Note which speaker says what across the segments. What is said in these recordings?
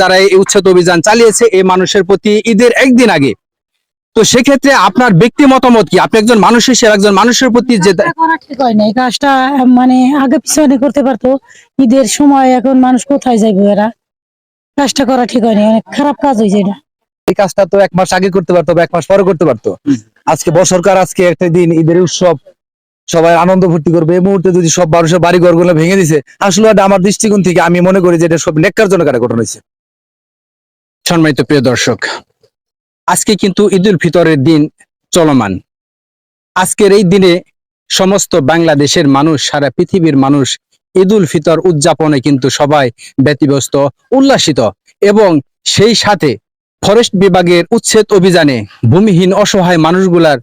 Speaker 1: যারা এই উচ্ছেদ অভিযান চালিয়েছে এই মানুষের প্রতি ঈদের একদিন আগে। তো সেক্ষেত্রে আপনার ব্যক্তি মতামত কি? আপনি একজন মানুষ হিসেবে একজন মানুষের প্রতি যে
Speaker 2: ঠিক হয় না এই কাজটা মানে আগে পিছনে করতে পারতো। ঈদের সময় এখন মানুষ কোথায় যাইবে এরা? কাজটা করা ঠিক হয়নি অনেক খারাপ কাজ হয়েছে এটা।
Speaker 3: এই কাজটা তো এক মাস আগে করতে পারতো বা এক মাস পরে করতে পারতো। আজকে বছরকার আজকে একটা দিন ঈদের উৎসব। সবাই আনন্দ ফুর্তি করবে। এই মুহূর্তে যদি সব মানুষের বাড়ি ঘরগুলো ভেঙে দিছে আসলে আমার দৃষ্টিকোণ থেকে আমি মনে করি যে এটা সব নেককারজনক একটা ঘটনা হয়েছে
Speaker 1: সম্মানিত প্রিয় দর্শক, আজকে কিন্তু ঈদুল ফিতরের দিন চলমান। আজকের এই দিনে সমস্ত বাংলাদেশের মানুষ, সারা পৃথিবীর মানুষ ঈদুল ফিতর উদযাপনে কিন্তু সবাই ব্যতিব্যস্ত, উল্লাসিত এবং সেই সাথে ফরেস্ট বিভাগের উচ্ছেদ অভিযানে ভূমিহীন, অসহায় মানুষগুলার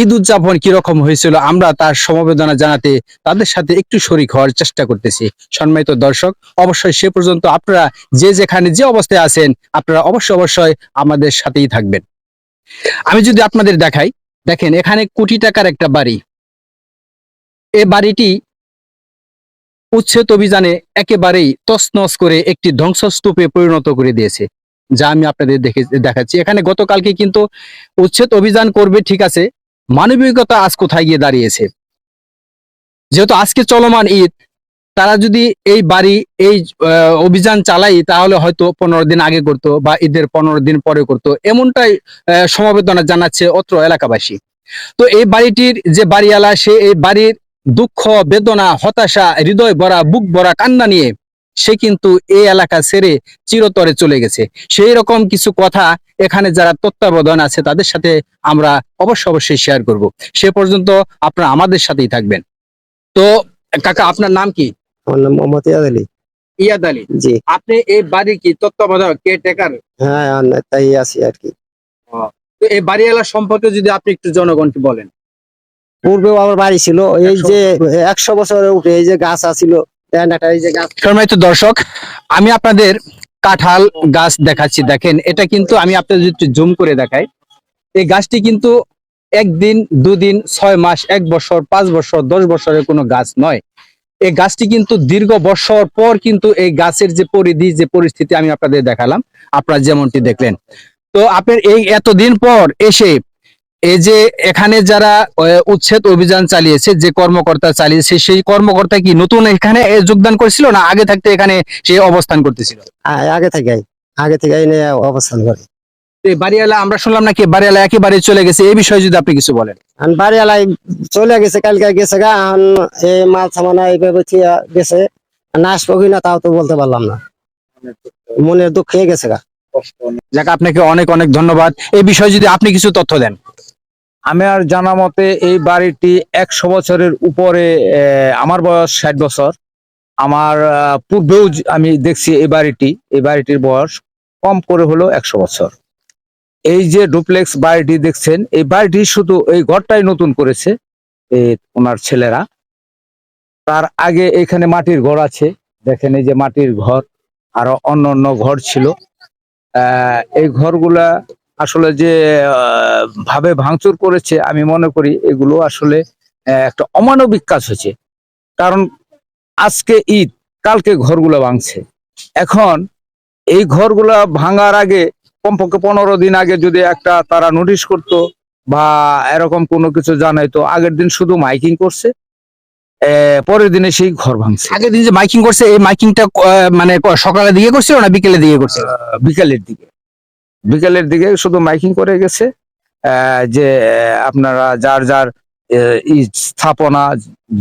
Speaker 1: ঈদ উদযাপন কীরকম হয়েছিল আমরা তার সমবেদনা জানাতে তাদের সাথে একটু শরিক হওয়ার চেষ্টা করতেছি। সম্মানিত দর্শক, অবশ্যই সে পর্যন্ত আপনারা যে যেখানে যে অবস্থায় আছেন, আপনারা অবশ্যই অবশ্যই আমাদের সাথেই থাকবেন। আমি যদি আপনাদের দেখাই, দেখেন এখানে কোটি টাকার একটা বাড়ি। এই বাড়িটি উচ্ছেদ অভিযানে একেবারেই তছনছ করে একটি ধ্বংসস্তূপে পরিণত করে দিয়েছে। যা আমি আপনাদের দেখে দেখাচ্ছি। এখানে গতকালকে কিন্তু উচ্ছেদ অভিযান করবে, ঠিক আছে মানবিকতা আজ কোথায় গিয়ে দাঁড়িয়েছে? যেহেতু আজকে চলমান ঈদ, তারা যদি এই বাড়ি, এই অভিযান চালাই, তাহলে হয়তো পনেরো দিন আগে করতো বা ঈদের পনেরো দিন পরে করতো। এমনটাই সমবেদনা জানাচ্ছে অত্র এলাকাবাসী। তো এই বাড়িটির যে বাড়িওয়ালা, সে এই বাড়ির দুঃখ, বেদনা, হতাশা, হৃদয় ভরা, বুক ভরা কান্না নিয়ে সে কিন্তু এই এলাকা ছেড়ে চিরতরে চলে গেছে। সেই রকম কিছু কথা এখানে যারা তত্ত্বাবধান আছে তাদের সাথে আমরা অবশ্য অবশ্যই শেয়ার করব। সে পর্যন্ত আপনারা আমাদের সাথেই থাকবেন। তো কাকা আপনার নাম কি?
Speaker 4: আমার নাম মোহাম্মদ ইয়াদ আলী।
Speaker 1: ইয়াদ আলী?
Speaker 4: জি।
Speaker 1: আপনি এই বাড়ির কি তত্ত্বাবধায়ক কে টেকার
Speaker 4: হ্যাঁ আমি তাই আছি আর কি।
Speaker 1: তো এই বাড়িওয়ালা সম্পর্কে যদি আপনি একটু জনগণকে বলেন।
Speaker 4: পূর্বেও আমার বাড়ি ছিল এই যে একশো বছরের উপরে এই যে গাছ আছিল এই যে গাছ।
Speaker 1: সম্মানিত দর্শক আমি আপনাদের কাঁঠাল গাছ দেখাচ্ছি। দেখেন, এটা কিন্তু আমি আপনাদের একটু জুম করে দেখাই, এই গাছটি কিন্তু একদিন, দুদিন, ছয় মাস, এক বছর, পাঁচ বছর, দশ বছরের কোনো গাছ নয়। এই গাছটি কিন্তু দীর্ঘ বছর পর কিন্তু এই গাছের যে পরিধি, যে পরিস্থিতি আমি আপনাদের দেখালাম। আপনারা যেমনটি দেখলেন। তো আপনার এই এতদিন পর এসে এই যে এখানে যারা উচ্ছেদ অভিযান চালিয়েছে যে কর্মকর্তা চালিয়েছে সেই কর্মকর্তা কি নতুন এখানে যোগদান করেছিল না আগে থাকতে এখানে সে অবস্থান করতেছিল?
Speaker 4: আগে থেকে আগে থেকে অবস্থান করে।
Speaker 1: বাড়িওয়ালা আমরা শুনলাম নাকি বাড়িওয়ালা একেবারে চলে গেছে এই বিষয়ে যদি আপনি কিছু বলেন।
Speaker 4: আর বাড়ি এলাই চলে গেছে কালকে গেছে গা এই মাল সামানা এইভাবে গেছে নাশ পকি না তাও তো বলতে পারলাম না। মনের দুঃখ গেছে গা।
Speaker 1: যাক আপনাকে অনেক অনেক ধন্যবাদ। এই বিষয়ে যদি আপনি কিছু তথ্য দেন।
Speaker 3: আমি আর জানা মতে এই বাড়িটি একশো বছরের উপরে আমার বয়স ষাট বছর। আমার পূর্বেও আমি দেখছি এই বাড়িটি, এই বাড়িটির বয়স কম করে হলো একশো বছর। এই যে ডুপ্লেক্স বাড়িটি দেখছেন, এই বাড়িটি শুধু এই ঘরটাই নতুন করেছে ওনার ছেলেরা। তার আগে এখানে মাটির ঘর আছে, দেখেন এই যে মাটির ঘর, আরও অন্য অন্য ঘর ছিল। এই ঘরগুলা আসলে যে ভাবে ভাঙচুর করেছে আমি মনে করি এগুলো আসলে একটা অমানবিক কাজ হয়েছে। কারণ আজকে ঈদ কালকে ঘরগুলো ভাঙছে। এখন এই ঘরগুলা ভাঙার আগে কমপক্ষে পনেরো দিন আগে যদি একটা তারা নোটিশ করতো বা এরকম কোনো কিছু জানাইতো আগের দিন শুধু মাইকিং করছে পরের দিনে সেই ঘর ভাঙছে।
Speaker 1: আগের দিন যে মাইকিং করছে এই মাইকিংটা মানে সকালের দিকে করছিল না বিকেলের দিকে করছিল?
Speaker 3: বিকেলের দিকে। বিকালের দিকে শুধু মাইকিং করে গেছে যে আপনারা যার যার স্থাপনা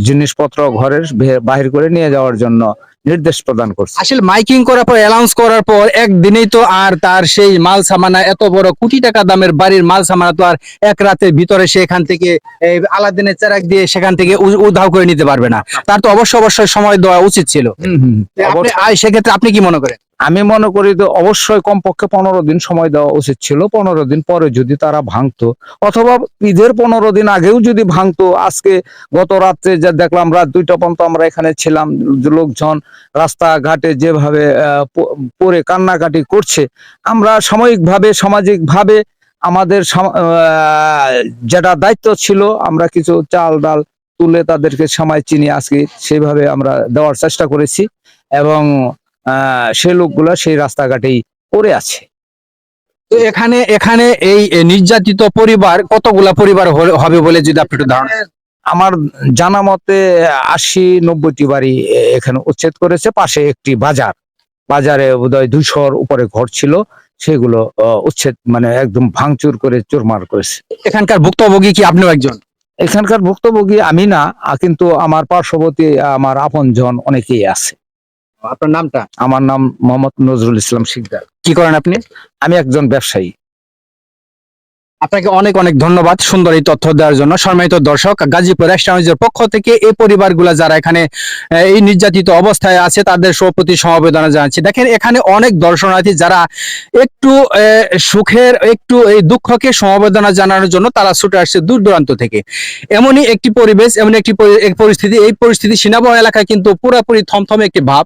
Speaker 3: জিনিসপত্র ঘরের বাহির করে নিয়ে যাওয়ার জন্য নির্দেশ প্রদান করছে।
Speaker 1: আসলে মাইকিং করার পর অ্যানাউন্স করার পর একদিনেই তো আর তার সেই মাল সামানা এত বড় কোটি টাকা দামের বাড়ির মাল সামানা তো আর এক রাতের ভিতরে সেখান থেকে আলাদিনের চারাক দিয়ে সেখান থেকে উধাও করে নিতে পারবে না। তার তো অবশ্য অবশ্যই সময় দেওয়া উচিত ছিল। সেক্ষেত্রে আপনি কি মনে করেন?
Speaker 3: আমি মনে করি তো অবশ্যই কমপক্ষে পনেরো দিন সময় দেওয়া উচিত ছিল। পনেরো দিন পরে যদি তারা ভাঙতো, অথবা ঈদের পনেরো দিন আগেও যদি ভাঙতো, আজকে গত রাত্রে যা দেখলাম রাত দুইটা পর্যন্ত আমরা এখানে ছিলাম, লোকজন রাস্তাঘাটে যেভাবে পরে কান্নাকাটি করছে, আমরা সাময়িকভাবে, সামাজিকভাবে আমাদের যেটা দায়িত্ব ছিল, আমরা কিছু চাল ডাল তুলে তাদেরকে সময় চিনি আজকে সেইভাবে আমরা দেওয়ার চেষ্টা করেছি এবং সে লোকগুলা সেই রাস্তাঘাটেই পড়ে আছে।
Speaker 1: তো এখানে এখানে এই নির্যাতিত পরিবার কতগুলা পরিবার হবে বলে যদি আপনি একটু ধারণা
Speaker 3: আমার জানা মতে আশি, নব্বইটি বাড়ি এখানে উচ্ছেদ করেছে। পাশে একটি বাজার। বাজারে বোধহয় দুশোর উপরে ঘর ছিল। সেগুলো উচ্ছেদ মানে একদম ভাঙচুর করে চোরমার করেছে।
Speaker 1: এখানকার ভুক্তভোগী কি আপনিও একজন?
Speaker 3: এখানকার ভুক্তভোগী আমি না কিন্তু আমার পার্শ্ববর্তী, আমার আপন জন অনেকেই আছে।
Speaker 1: আপনার নামটা?
Speaker 3: আমার নাম মোহাম্মদ নজরুল ইসলাম শিকদার।
Speaker 1: কি করেন আপনি?
Speaker 3: আমি একজন ব্যবসায়ী।
Speaker 1: আপনাকে অনেক অনেক ধন্যবাদ সুন্দর এই তথ্য দেওয়ার জন্য। সম্মানিত দর্শক, গাজীপুর রেস্টুরেন্টের পক্ষ থেকে এই পরিবারগুলো যারা এখানে এই নির্যাতিত অবস্থায় আছে, তাদের সপ্রতি সমবেদনা জানাচ্ছি। দেখেন, এখানে অনেক দর্শনার্থী যারা একটু সুখের, একটু এই দুঃখকে সমবেদনা জানানোর জন্য তারা ছুটে আসছে দূর দূরান্ত থেকে। এমনই একটি পরিবেশ এমন একটি পরিস্থিতি। এই পরিস্থিতি সিনাবহ এলাকায় কিন্তু পুরোপুরি থমথমে একটি ভাব।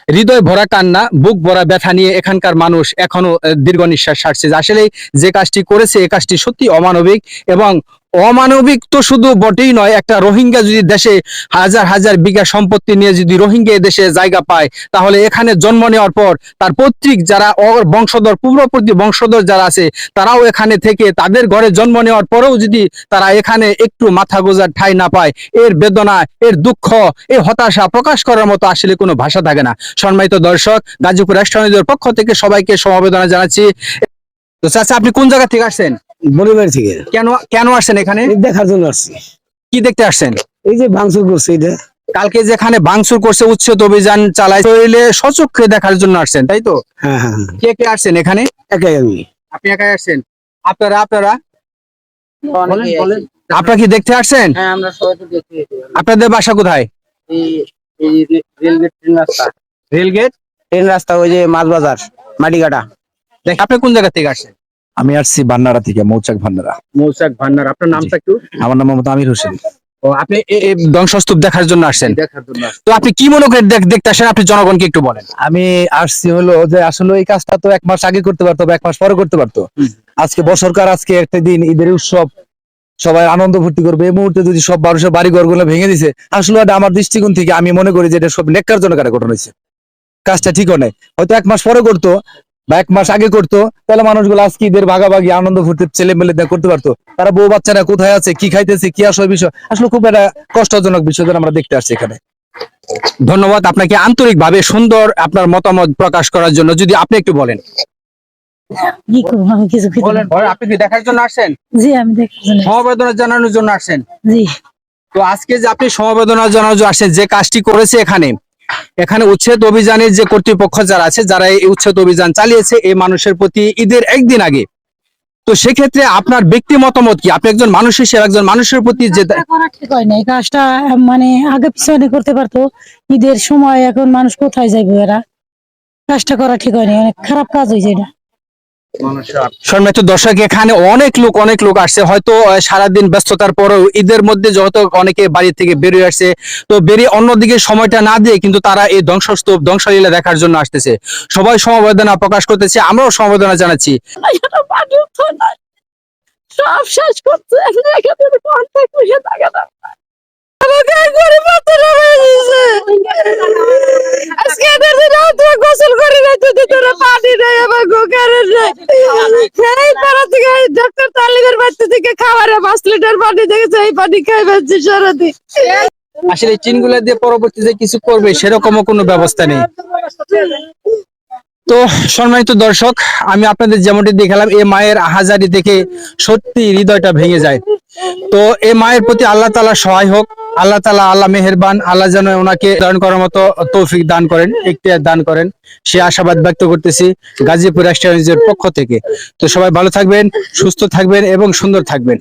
Speaker 1: হৃদয় ভরা কান্না, বুক ভরা ব্যথা নিয়ে এখানকার মানুষ এখনও দীর্ঘ নিঃশ্বাস ছাড়ছে। আসলে যে কাজটি করেছে এই কাজটি সত্যি অমানবিক এবং অমানবিক তো শুধু বটেই নয়, একটা রোহিঙ্গা যদি দেশে হাজার হাজার বিঘা সম্পত্তি নিয়ে যদি রোহিঙ্গা দেশে জায়গা পায়, তাহলে এখানে জন্ম নেওয়ার পর তার পৈতৃক যারা বংশধর, পূর্ববর্তী বংশধর যারা আছে, তারাও এখানে থেকে তাদের ঘরে জন্ম নেওয়ার পরেও যদি তারা এখানে একটু মাথা গোজার ঠাই না পায়, এর বেদনা, এর দুঃখ এর হতাশা প্রকাশ করার মতো আসলে কোনো ভাষা থাকে না। সম্মানিত দর্শক গাজীপুর রেস্টুরেন্টের পক্ষ থেকে সবাইকে সমবেদনা জানাচ্ছি। তো চাচা আপনি কোন জায়গা থেকে আসছেন?
Speaker 5: বলিবাড়ি থেকে।
Speaker 1: কেন কেন আসছেন এখানে?
Speaker 5: দেখার জন্য আসছি।
Speaker 1: কি দেখতে আসছেন?
Speaker 5: এই যে ভাঙচুর করছে এটা।
Speaker 1: কালকে যেখানে ভাঙচুর করছে উচ্ছেদ অভিযান চালায় শরীরে সচক্ষে দেখার জন্য আসছেন তাই তো?
Speaker 5: হ্যাঁ হ্যাঁ হ্যাঁ।
Speaker 1: কে কে আসছেন এখানে?
Speaker 5: একাই আমি।
Speaker 1: আপনি একাই আসছেন? আপনারা আপনারা? বলেন, বলেন। আপনারা কি দেখতে আসছেন?
Speaker 6: হ্যাঁ আমরা সবাই তো দেখতে
Speaker 1: আপনাদের বাসা কোথায়?
Speaker 6: এই এই রেলগেট ট্রেন রাস্তা।
Speaker 1: রেলগেট
Speaker 6: ট্রেন রাস্তা ওই যে মাছ বাজার মাটিকাটা
Speaker 1: দেখ আপনি কোন জায়গা থেকে আসছেন?
Speaker 7: আমি আসছি ভান্নারা থেকে মৌচাক ভান্নারা
Speaker 1: মৌসাক ভান্ডার আপনার নামটা একটু?
Speaker 7: আমার নাম মোহাম্মদ আমির হোসেন।
Speaker 1: ও আপনি এই ধ্বংসস্তূপ দেখার জন্য আসছেন। তো আপনি কি মনে করে দেখতে আসেন আপনি জনগণকে একটু বলেন।
Speaker 7: আমি আসছি হলো যে আসলে এই কাজটা তো এক মাস আগে করতে পারতো বা এক মাস পরে করতে পারতো। আজকে বছরকার আজকে একটা দিন ঈদের উৎসব সবাই আনন্দ ফুর্তি করবে। এই মুহূর্তে যদি সব মানুষের বাড়ি ঘরগুলো ভেঙে দিছে আসলে এটা আমার দৃষ্টিকোণ থেকে আমি মনে করি যে এটা সব লেখার জন্য কারে ঘটনা হয়েছে। কাজটা ঠিকও নেই। হয়তো এক মাস পরে করতো বা এক মাস আগে করতো তাহলে মানুষগুলো আজকে ঈদের ভাগাভাগি আনন্দ ফুর্তি ছেলে মেলে করতে পারতো। তারা বউ বাচ্চারা কোথায় আছে কি খাইতেছে কি আসলে বিষয় আসলে খুব একটা কষ্টজনক বিষয় আমরা দেখতে আসছি এখানে।
Speaker 1: ধন্যবাদ আপনাকে আন্তরিকভাবে সুন্দর আপনার মতামত প্রকাশ করার জন্য। যদি আপনি একটু বলেন।
Speaker 2: কি করব আমি কিছু
Speaker 1: বলেন বলেন, আপনি কি দেখার জন্য আসছেন?
Speaker 2: জি আমি
Speaker 1: সমবেদনা জানানোর জন্য আসছেন?
Speaker 2: জি।
Speaker 1: তো আজকে যে আপনি সমবেদনা জানানোর জন্য আসছেন যে কাজটি করেছে এখানে এখানে উচ্ছেদ অভিযানের যে কর্তৃপক্ষ যারা আছে, যারা এই উচ্ছেদ অভিযান চালিয়েছে, এই মানুষের প্রতি ঈদের একদিন আগে। তো সেক্ষেত্রে আপনার ব্যক্তি মতামত কি? আপনি একজন মানুষ হিসেবে একজন মানুষের প্রতি যে
Speaker 2: ঠিক হয় না এই কাজটা মানে আগে পিছনে করতে পারতো। ঈদের সময় এখন মানুষ কোথায় যাইবো এরা? কাজটা করা ঠিক হয়নি অনেক খারাপ কাজ হয়েছে এটা।
Speaker 1: সম্মানিত দর্শক এখানে অনেক লোক অনেক লোক আসছে। হয়তো সারাদিন ব্যস্ততার পরেও ঈদের মধ্যে যত অনেকে বাড়ি থেকে বেরিয়ে আসছে তো বেরিয়ে অন্যদিকে সময়টা না দিয়ে কিন্তু তারা এই ধ্বংসস্তূপ ধ্বংসলীলা দেখার জন্য আসতেছে। সবাই সমবেদনা প্রকাশ করতেছে আমরাও সমবেদনা জানাচ্ছি।
Speaker 2: সব শেষ করছে। পাঁচ লিটার পানি দেখেছে
Speaker 1: আসলে চিনগুলো দিয়ে পরবর্তীতে কিছু করবে, সেরকমও কোনো ব্যবস্থা নেই। তো সম্মানিত দর্শক, আমি আপনাদের যেমনটি দেখালাম এই মায়ের হাজারি দেখে সত্যি হৃদয়টা ভেঙে যায়। তো এই মায়ের প্রতি আল্লাহ তালা সহায় হোক আল্লাহ তালা আল্লাহ মেহেরবান, আল্লাহ যেন ওনাকে দান করার মতো তৌফিক দান করেন, ইখতিয়ার দান করেন। সে আশাবাদ ব্যক্ত করতেছি গাজীপুর রাষ্ট্রীয় পক্ষ থেকে। তো সবাই ভালো থাকবেন, সুস্থ থাকবেন এবং সুন্দর থাকবেন।